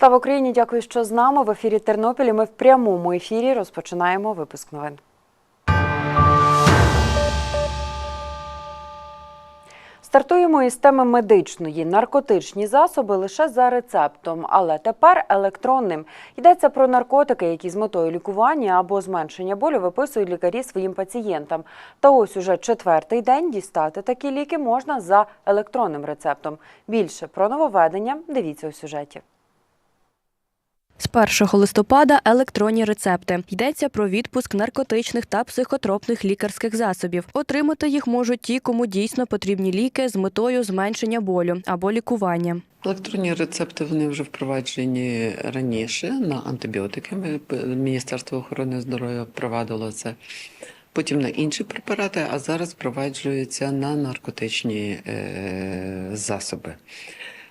Слава Україні! Дякую, що з нами. В ефірі Тернопілі. Ми в прямому ефірі розпочинаємо випуск новин. Стартуємо із теми медичної. Наркотичні засоби лише за рецептом, але тепер електронним. Йдеться про наркотики, які з метою лікування або зменшення болю виписують лікарі своїм пацієнтам. Та ось уже четвертий день дістати такі ліки можна за електронним рецептом. Більше про нововведення дивіться у сюжеті. З 1 листопада електронні рецепти. Йдеться про відпуск наркотичних та психотропних лікарських засобів. Отримати їх можуть ті, кому дійсно потрібні ліки з метою зменшення болю або лікування. Електронні рецепти вони вже впроваджені раніше на антибіотики. Міністерство охорони здоров'я впровадило це. Потім на інші препарати, а зараз впроваджується на наркотичні е, засоби.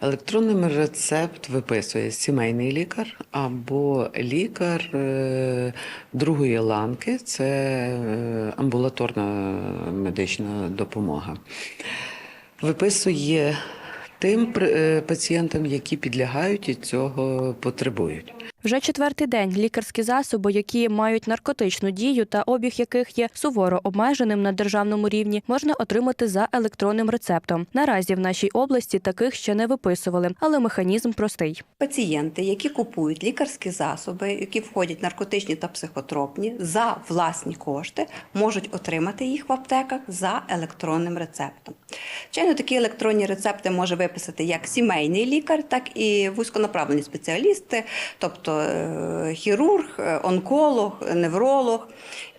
Електронним рецепт виписує сімейний лікар або лікар е, другої ланки, це е, амбулаторна медична допомога. Виписує тим е, пацієнтам, які підлягають і цього потребують. Вже четвертий день лікарські засоби, які мають наркотичну дію та обіг яких є суворо обмеженим на державному рівні, можна отримати за електронним рецептом. Наразі в нашій області таких ще не виписували, але механізм простий. Пацієнти, які купують лікарські засоби, які входять наркотичні та психотропні, за власні кошти можуть отримати їх в аптеках за електронним рецептом. Звичайно, такі електронні рецепти може виписати як сімейний лікар, так і вузьконаправлені спеціалісти, тобто е, хірург, е, онколог, невролог.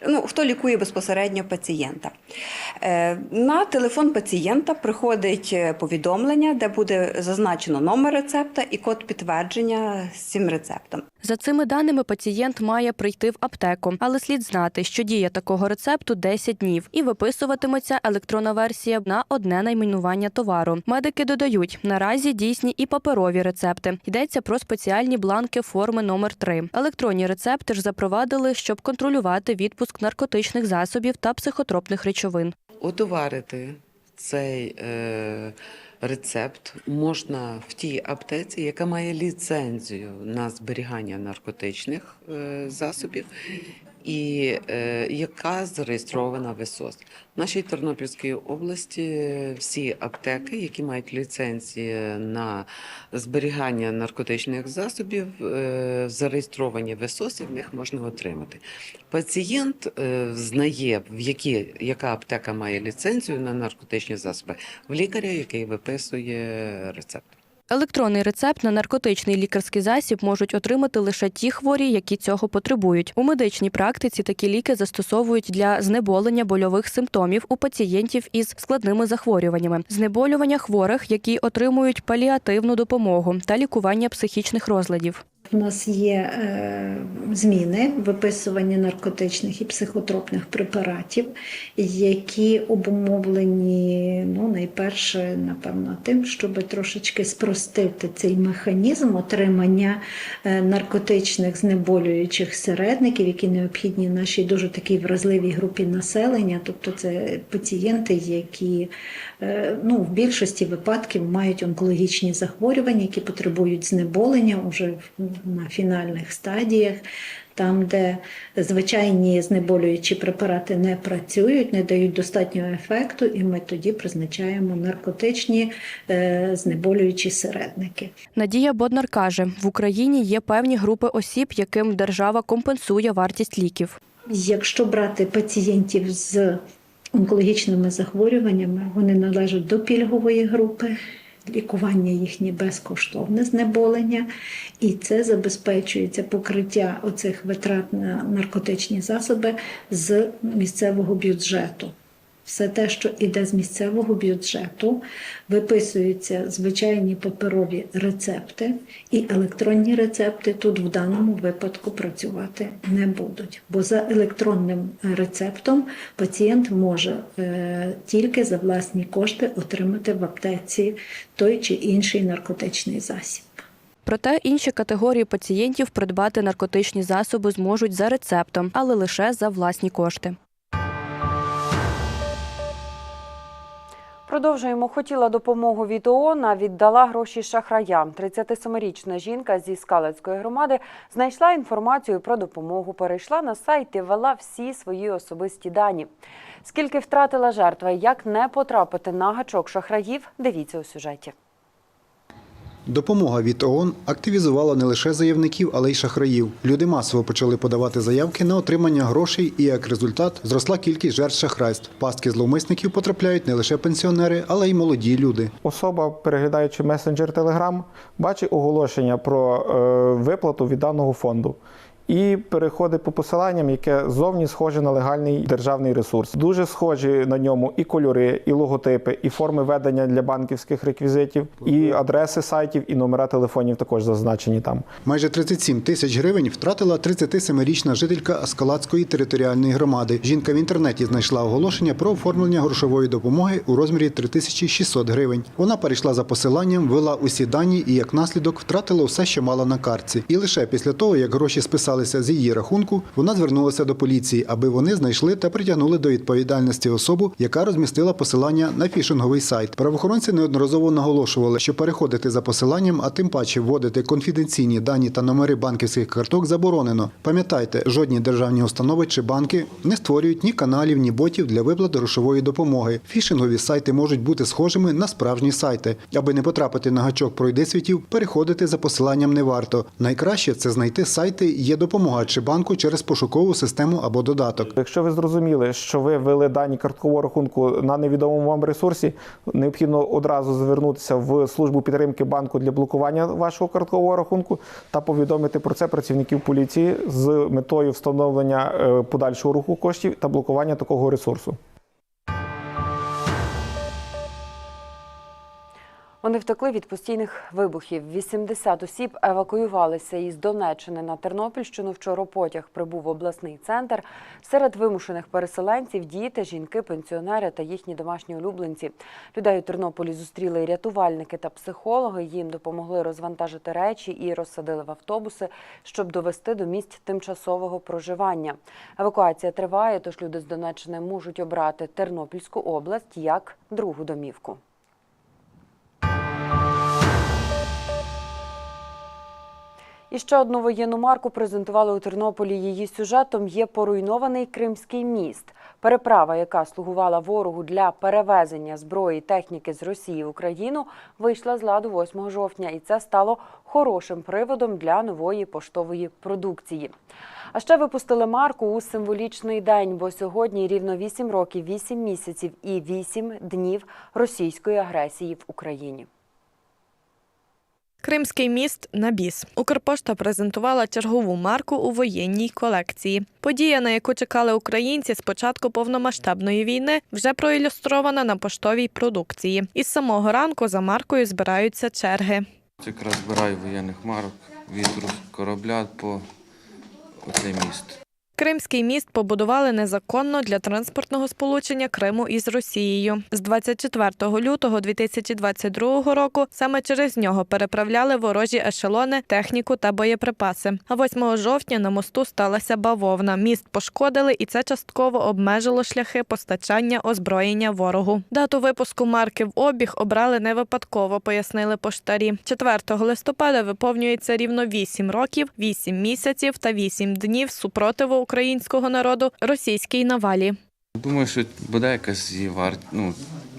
Ну, хто лікує безпосередньо пацієнта. Е, На телефон пацієнта приходить е, повідомлення, де буде зазначено номер рецепта і код підтвердження з цим рецептом. За цими даними пацієнт має прийти в аптеку, але слід знати, що дія такого рецепту 10 днів і виписуватиметься електронна версія на одне найменування товару. Медики додають, наразі дійсні і паперові рецепти. Йдеться про спеціальні бланки форми номер 3 Електронні рецепти ж запровадили, щоб контролювати відпуск наркотичних засобів та психотропних речовин. Отоварити цей е, рецепт можна в тій аптеці, яка має ліцензію на зберігання наркотичних е, засобів. І е, яка зареєстрована в. В нашій Тернопільській області всі аптеки, які мають ліцензії на зберігання наркотичних засобів, е, зареєстровані в і в них можна отримати. Пацієнт е, знає, в які, яка аптека має ліцензію на наркотичні засоби, в лікаря, який виписує рецепт. Електронний рецепт на наркотичний лікарський засіб можуть отримати лише ті хворі, які цього потребують. У медичній практиці такі ліки застосовують для знеболення больових симптомів у пацієнтів із складними захворюваннями, знеболювання хворих, які отримують паліативну допомогу та лікування психічних розладів. У нас є е, зміни в виписуванні наркотичних і психотропних препаратів, які обумовлені ну, найперше, напевно, тим, щоб трошечки спростити цей механізм отримання е, наркотичних знеболюючих середників, які необхідні нашій дуже такій вразливій групі населення, тобто це пацієнти, які е, ну, в більшості випадків мають онкологічні захворювання, які потребують знеболення уже на фінальних стадіях. Там, де звичайні знеболюючі препарати не працюють, не дають достатнього ефекту, і ми тоді призначаємо наркотичні е, знеболюючі середники. Надія Боднар каже, в Україні є певні групи осіб, яким держава компенсує вартість ліків. Якщо брати пацієнтів з онкологічними захворюваннями, вони належать до пільгової групи. Лікування їхнє безкоштовне знеболення, і це забезпечується покриття оцих витрат на наркотичні засоби з місцевого бюджету. Все те, що йде з місцевого бюджету, виписуються звичайні паперові рецепти, і електронні рецепти тут в даному випадку працювати не будуть. Бо за електронним рецептом пацієнт може е, тільки за власні кошти отримати в аптеці той чи інший наркотичний засіб. Проте інші категорії пацієнтів придбати наркотичні засоби зможуть за рецептом, але лише за власні кошти. Продовжуємо. Хотіла допомогу від ООН, а віддала гроші шахраям. 37-річна жінка зі Скалецької громади знайшла інформацію про допомогу, перейшла на сайт і ввела всі свої особисті дані. Скільки втратила жертва і як не потрапити на гачок шахраїв, дивіться у сюжеті. Допомога від ООН активізувала не лише заявників, але й шахраїв. Люди масово почали подавати заявки на отримання грошей, і як результат зросла кількість жертв шахрайств. Пастки зловмисників потрапляють не лише пенсіонери, але й молоді люди. Особа, переглядаючи месенджер Телеграм, бачить оголошення про е, виплату від даного фонду. І переходить по посиланням, яке зовні схоже на легальний державний ресурс. Дуже схожі на ньому і кольори, і логотипи, і форми ведення для банківських реквізитів, і адреси сайтів, і номера телефонів також зазначені там. Майже 37 тисяч гривень втратила 37-річна жителька Аскалацької територіальної громади. Жінка в інтернеті знайшла оголошення про оформлення грошової допомоги у розмірі 3600 гривень. Вона перейшла за посиланням, ввела усі дані і як наслідок втратила все, що мала на картці. І лише після того, як гроші списалися з її рахунку, вона звернулася до поліції, аби вони знайшли та притягнули до відповідальності особу, яка розмістила посилання на фішинговий сайт. Правоохоронці неодноразово наголошували, що переходити за посиланням, а тим паче вводити конфіденційні дані та номери банківських карток заборонено. Пам'ятайте, жодні державні установи чи банки не створюють ні каналів, ні ботів для виплат грошової допомоги. Фішингові сайти можуть бути схожими на справжні сайти. Аби не потрапити на гачок пройдисвітів, переходити за посиланням не варто. Найкраще це знайти сайти є допомога чи банку через пошукову систему або додаток. Якщо ви зрозуміли, що ви ввели дані карткового рахунку на невідомому вам ресурсі, необхідно одразу звернутися в службу підтримки банку для блокування вашого карткового рахунку та повідомити про це працівників поліції з метою встановлення е, подальшого руху коштів та блокування такого ресурсу. Вони втекли від постійних вибухів. 80 осіб евакуювалися із Донеччини на Тернопільщину. Вчора потяг прибув обласний центр. Серед вимушених переселенців діти, жінки, пенсіонери та їхні домашні улюбленці. Людей у Тернополі зустріли рятувальники та психологи. Їм допомогли розвантажити речі і розсадили в автобуси, щоб довести до місць тимчасового проживання. Евакуація триває, тож люди з Донеччини можуть обрати Тернопільську область як другу домівку. І ще одну воєнну марку презентували у Тернополі. Її сюжетом є поруйнований Кримський міст. Переправа, яка слугувала ворогу для перевезення зброї і техніки з Росії в Україну, вийшла з ладу 8 жовтня, і це стало хорошим приводом для нової поштової продукції. А ще випустили марку у символічний день, бо сьогодні рівно 8 років, 8 місяців і 8 днів російської агресії в Україні. Кримський міст на біс. Укрпошта презентувала чергову марку у воєнній колекції. Подія, на яку чекали українці з початку повномасштабної війни, вже проілюстрована на поштовій продукції. Із самого ранку за маркою збираються черги. Якраз збираю воєнних марок від корабля по оцей міст. Кримський міст побудували незаконно для транспортного сполучення Криму із Росією. З 24 лютого 2022 року саме через нього переправляли ворожі ешелони, техніку та боєприпаси. А 8 жовтня на мосту сталася бавовна. Міст пошкодили, і це частково обмежило шляхи постачання озброєння ворогу. Дату випуску марки в обіг обрали не випадково, пояснили поштарі. 4 листопада виповнюється рівно 8 років, 8 місяців та 8 днів супротиву українського народу російській навалі. Думаю, що буде якась її варт, ну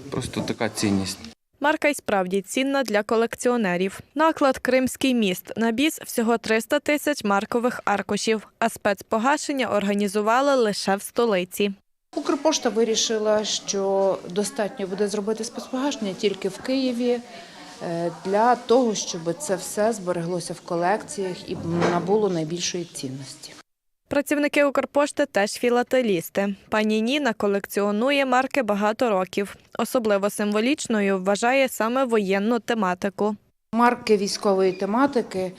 просто така цінність. Марка й справді цінна для колекціонерів. Наклад Кримський міст на біс всього 300 тисяч маркових аркушів, а спецпогашення організували лише в столиці. Укрпошта вирішила, що достатньо буде зробити спецпогашення тільки в Києві е, для того, щоб це все збереглося в колекціях і набуло найбільшої цінності. Працівники Укрпошти теж філателісти. Пані Ніна колекціонує марки багато років. Особливо символічною вважає саме воєнну тематику. Марки військової тематики е,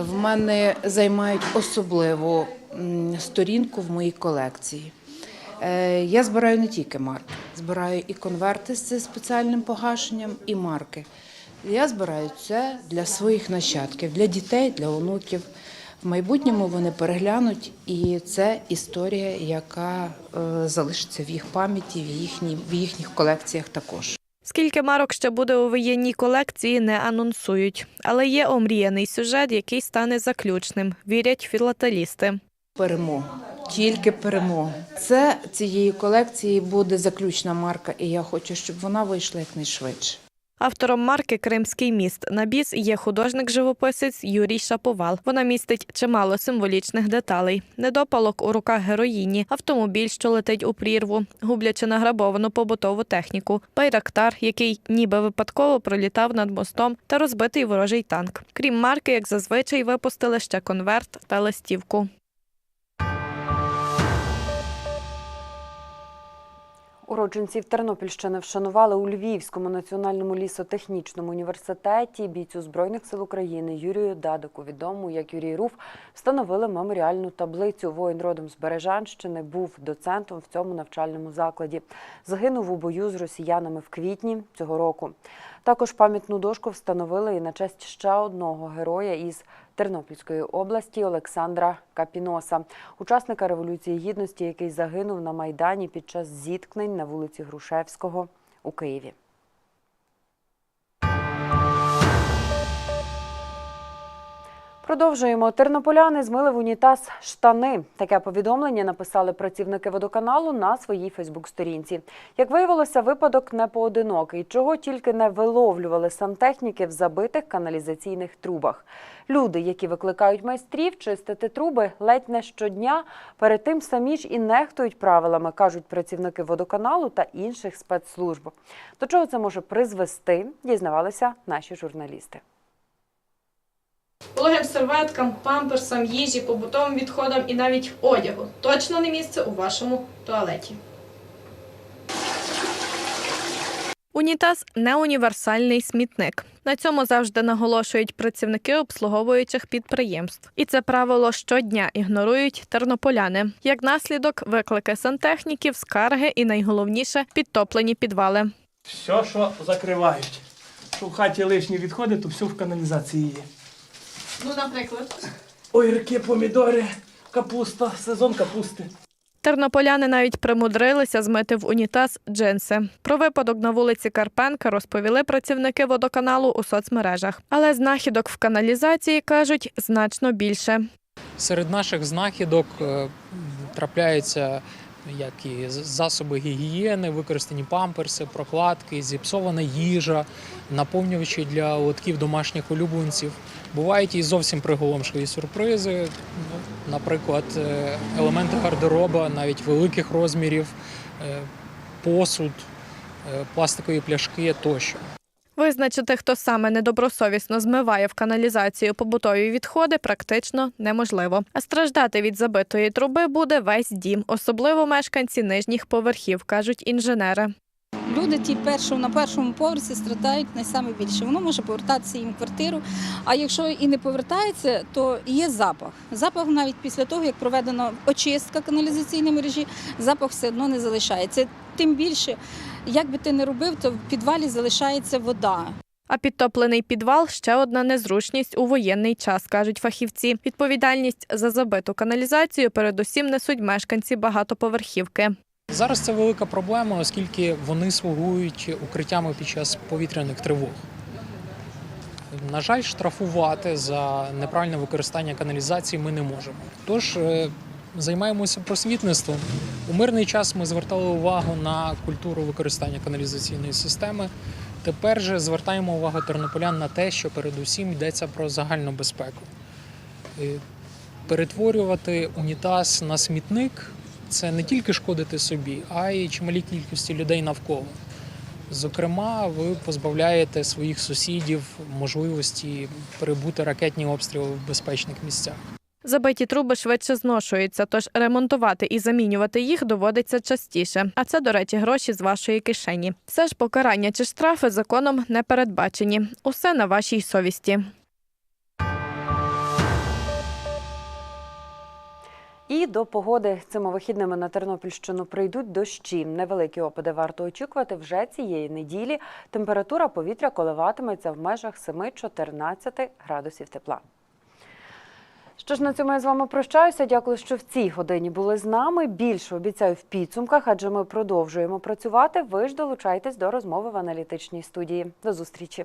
в мене займають особливу сторінку в моїй колекції. Е, Я збираю не тільки марки, збираю і конверти з спеціальним погашенням, і марки. Я збираю це для своїх нащадків, для дітей, для онуків. В майбутньому вони переглянуть, і це історія, яка е, залишиться в їх пам'яті, в, їхній, в їхніх колекціях також. Скільки марок ще буде у воєнній колекції, не анонсують. Але є омріяний сюжет, який стане заключним, вірять філателісти. Перемогу. Тільки перемогу. Це цієї колекції буде заключна марка, і я хочу, щоб вона вийшла якнайшвидше. Автором марки Кримський міст на біс є художник-живописець Юрій Шаповал. Вона містить чимало символічних деталей: недопалок у руках героїні, автомобіль, що летить у прірву, гублячи награбовану побутову техніку, байрактар, який ніби випадково пролітав над мостом, та розбитий ворожий танк. Крім марки, як зазвичай, випустили ще конверт та листівку. Уродженців Тернопільщини вшанували у Львівському національному лісотехнічному університеті. Бійцю Збройних сил України Юрію Дадику, відому як Юрій Руф, встановили меморіальну таблицю. Воїн родом з Бережанщини був доцентом в цьому навчальному закладі. Загинув у бою з росіянами в квітні цього року. Також пам'ятну дошку встановили і на честь ще одного героя із Тернопільської області Олександра Капіноса, учасника Революції Гідності, який загинув на Майдані під час зіткнень на вулиці Грушевського у Києві. Продовжуємо. Тернополяни змили в унітаз штани. Таке повідомлення написали працівники водоканалу на своїй Фейсбук-сторінці. Як виявилося, випадок не поодинокий. Чого тільки не виловлювали сантехніки в забитих каналізаційних трубах. Люди, які викликають майстрів чистити труби ледь не щодня, перед тим самі ж і нехтують правилами, кажуть працівники водоканалу та інших спецслужб. До чого це може призвести, дізнавалися наші журналісти. Вологим серветкам, памперсам, їжі, побутовим відходам і навіть одягу. Точно не місце у вашому туалеті. Унітаз не універсальний смітник. На цьому завжди наголошують працівники обслуговуючих підприємств. І це правило щодня ігнорують тернополяни. Як наслідок, виклики сантехніків, скарги і найголовніше підтоплені підвали. Все, що закривають. Що в хаті лишні відходи, то все в каналізації є. Ну, наприклад. Огірки, помідори, капуста, сезон капусти. Тернополяни навіть примудрилися змити в унітаз джинси. Про випадок на вулиці Карпенка розповіли працівники водоканалу у соцмережах. Але знахідок в каналізації кажуть значно більше. Серед наших знахідок е, трапляються як і засоби гігієни, використані памперси, прокладки, зіпсована їжа, наповнювачі для лотків домашніх улюбленців. Бувають і зовсім приголомшливі сюрпризи, ну, наприклад, е, елементи гардероба, навіть великих розмірів, е, посуд, е, пластикові пляшки тощо. Визначити, хто саме недобросовісно змиває в каналізацію побутові відходи, практично неможливо. А страждати від забитої труби буде весь дім, особливо мешканці нижніх поверхів, кажуть інженери. Люди ті першому на першому поверсі страдають найсаме більше. Воно може повертатися їм в квартиру. А якщо і не повертається, то є запах. Запах навіть після того, як проведена очистка каналізаційної мережі, запах все одно не залишається. Тим більше, як би ти не робив, то в підвалі залишається вода. А підтоплений підвал ще одна незручність у воєнний час, кажуть фахівці. Відповідальність за забиту каналізацію передусім несуть мешканці багатоповерхівки. Зараз це велика проблема, оскільки вони слугують укриттями під час повітряних тривог. На жаль, штрафувати за неправильне використання каналізації ми не можемо. Тож е, займаємося просвітництвом. У мирний час ми звертали увагу на культуру використання каналізаційної системи. Тепер же звертаємо увагу тернополян на те, що передусім йдеться про загальну безпеку. Е, Перетворювати унітаз на смітник це не тільки шкодити собі, а й чималій кількості людей навколо. Зокрема, ви позбавляєте своїх сусідів можливості перебути ракетні обстріли в безпечних місцях. Забиті труби швидше зношуються, тож ремонтувати і замінювати їх доводиться частіше. А це, до речі, гроші з вашої кишені. Все ж покарання чи штрафи законом не передбачені. Усе на вашій совісті. І до погоди цими вихідними на Тернопільщину прийдуть дощі. Невеликі опади варто очікувати вже цієї неділі. Температура повітря коливатиметься в межах 7-14 градусів тепла. Що ж на цьому я з вами прощаюся. Дякую, що в цій годині були з нами. Більше обіцяю в підсумках, адже ми продовжуємо працювати. Ви ж долучайтесь до розмови в аналітичній студії. До зустрічі.